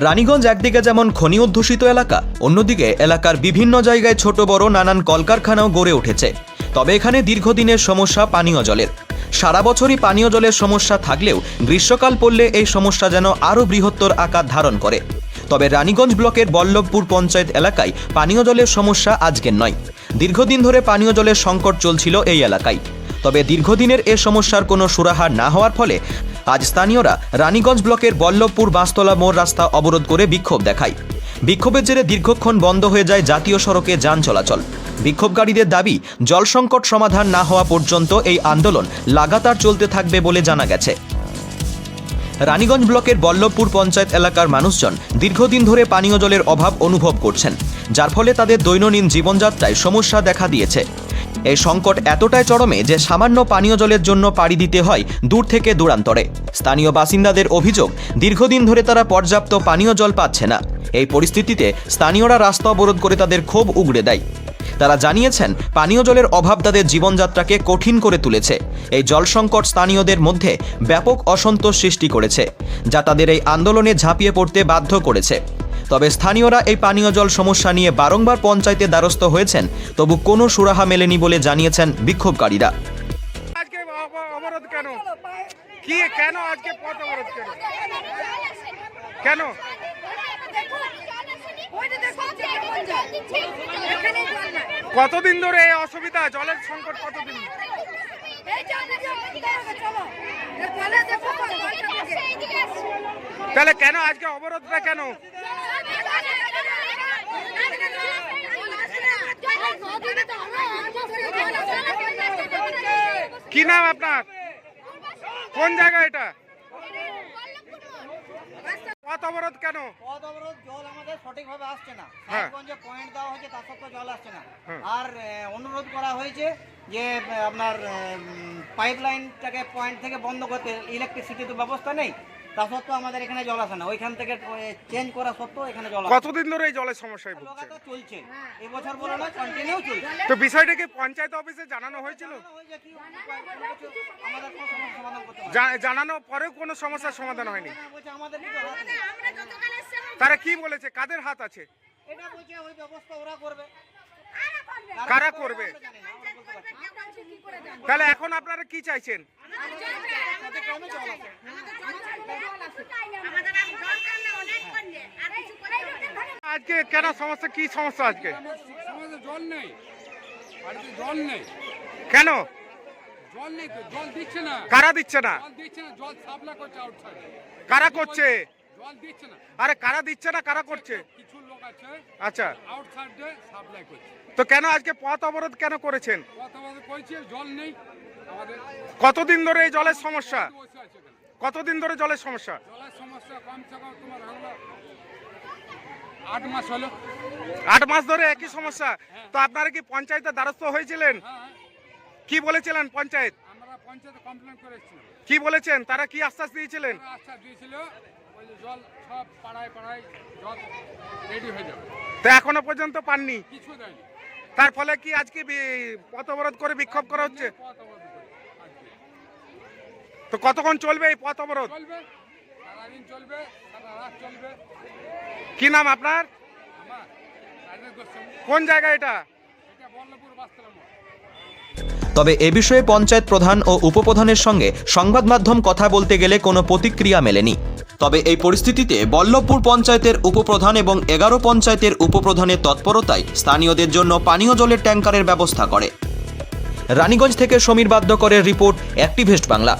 রানীগঞ্জ একদিকে যেমন খনি অধ্যুষিত এলাকা, অন্যদিকে এলাকার বিভিন্ন জায়গায় ছোট বড় নানান কলকারখানাও গড়ে উঠেছে। তবে এখানে দীর্ঘদিনের সমস্যা পানীয় জলের। সারা বছরই পানীয় জলের সমস্যা থাকলেও গ্রীষ্মকাল পড়লে এই সমস্যা যেন আরও বৃহত্তর আকার ধারণ করে। তবে রানীগঞ্জ ব্লকের বল্লভপুর পঞ্চায়েত এলাকায় পানীয় জলের সমস্যা আজকের নয়। দীর্ঘদিন ধরে পানীয় জলের সংকট চলছিল এই এলাকায়। তবে দীর্ঘদিনের এ সমস্যার কোনো সুরাহা না হওয়ার ফলে আজ স্থানীয়রা রানীগঞ্জ ব্লকের বল্লভপুর বাঁশতলা মোড় রাস্তা অবরোধ করে বিক্ষোভ দেখায়। বিক্ষোভের জেরে দীর্ঘক্ষণ বন্ধ হয়ে যায় জাতীয় সড়কে যান চলাচল। বিক্ষোভকারীদের দাবি, জল সংকট সমাধান না হওয়া পর্যন্ত এই আন্দোলন লাগাতার চলতে থাকবে বলে জানা গেছে। রানীগঞ্জ ব্লকের বল্লভপুর পঞ্চায়েত এলাকার মানুষজন দীর্ঘদিন ধরে পানীয় জলের অভাব অনুভব করছেন, যার ফলে তাদের দৈনন্দিন জীবনযাত্রায় সমস্যা দেখা দিয়েছে। এই সংকট এতটাই চরমে যে সামান্য পানীয় জলের জন্য পাড়ি দিতে হয় দূর থেকে দূরান্তরে। স্থানীয় বাসিন্দাদের অভিযোগ, দীর্ঘদিন ধরে তারা পর্যাপ্ত পানীয় জল পাচ্ছে না। এই পরিস্থিতিতে স্থানীয়রা রাস্তা অবরোধ করে তাদের ক্ষোভ উগড়ে দেয়। তারা জানিয়েছেন, পানীয় জলের অভাব তাদের জীবনযাত্রাকে কঠিন করে তুলেছে। এই জল সংকট স্থানীয়দের মধ্যে ব্যাপক অসন্তোষ সৃষ্টি করেছে, যা তাদের এই আন্দোলনে ঝাঁপিয়ে পড়তে বাধ্য করেছে। তবে স্থানীয়রা এই পানীয় জল সমস্যা নিয়ে বারংবার পঞ্চায়েতে দ্বারস্থ হয়েছেন, তবু কোনো সুরাহা মেলেনি বলে জানিয়েছেন বিক্ষোভকারীরা। কতদিন ধরে এই অসুবিধা? জলের সংকট কতদিন? তাহলে কেন আজকে অবরোধটা কেন? কি নাম আপনার? কোন জায়গা এটা? পথ অবরোধ কেন? পথ অবরোধ জল আমাদের সঠিকভাবে আসছে না। হ্যাঁ। সাহেবগঞ্জে পয়েন্ট দেওয়া হয়েছে তার সত্ত্বেও জল আসছে না। হ্যাঁ। আর অনুরোধ করা হয়েছে যে আপনার পাইপ লাইনটাকে পয়েন্ট থেকে বন্ধ করতে ইলেকট্রিসিটি তো ব্যবস্থা নেই। তা সত্ত্বেও আমাদের এখানে জল আসে না। ওইখান থেকে চেঞ্জ করা সত্ত্বেও এখানে জল আসে। কতদিন ধরে এই জলের সমস্যায় ভুগছে চলছে। এই বছর বলে না কন্টিনিউ চলছে। তো বিষয়টা কি পঞ্চায়েত অফিসে জানানো হয়েছিল? জানানো হয়েছে কোনো সমস্যা সমাধান করতে পারে জা- জানানো পরেও কোনো সমস্যার সমাধান হয়নি? তারা কি বলেছে? কাদের হাত আছে? এটা বলছে ওই ব্যবস্থা ওরা করবে। কারা করবে। তাহলে এখন আপনারা কি চাইছেন? আজকে কেন সমস্যা? কি সমস্যা আজকে? জল নেই। বাড়িতে জল নেই। কেন? জল নেই তো জল দিচ্ছে না। কারা দিচ্ছে না? জল দিচ্ছে না জল সাপ্লাই করছে আউটসাইডে কারা করছে? জল দিচ্ছে না। আরে কারা দিচ্ছে না কারা করছে? কিছু লোক আছে আচ্ছা। আউটসাইডে সাপ্লাই করছে। তো কেন আজকে পথ অবরোধ কেন করেছেন? জল নেই। আমাদের কতদিন ধরে এই জলের সমস্যা? কতদিন ধরে জলের সমস্যা? জলের সমস্যা কমসে কম তোমার হলো আট মাস হলো। আট মাস ধরে একই সমস্যা? তো আপনারা কি পঞ্চায়েতের দ্বারস্থ হয়েছিলেন? হ্যাঁ কি বলেছিলেন পঞ্চায়েত? আমরা পঞ্চায়েতে কমপ্লেন করেছিলাম কি বলেছেন? তারা কি আশ্বাস দিয়েছিলেন? আশ্বাস দিয়েছিল জল সব পাড়ায় পাড়ায় জল রেডি হয়ে যাবে। তো এখনও পর্যন্ত পাননি? কিছু দেয়নি। তার ফলে কি আজকে পথ অবরোধ করে বিক্ষোভ করা হচ্ছে পথ অবরোধ করে আজকে। তো কতক্ষণ চলবে এই পথ অবরোধ? চলবে সারাদিন চলবে সারা রাত চলবে। কি নাম আপনার? কোন জায়গা এটা? তবে এ বিষয়ে পঞ্চায়েত প্রধান ও উপপ্রধানের সঙ্গে সংবাদ মাধ্যম কথা বলতে গেলে কোনো প্রতিক্রিয়া মেলেনি। তবে এই পরিস্থিতিতে বল্লভপুর পঞ্চায়েতের উপপ্রধান এবং এগারো পঞ্চায়েতের উপপ্রধানের তৎপরতায় স্থানীয়দের জন্য পানীয় জলের ট্যাঙ্কারের ব্যবস্থা করে। রানীগঞ্জ থেকে সমীর বাধ্য করে রিপোর্ট অ্যাক্টিভেস্ট বাংলা।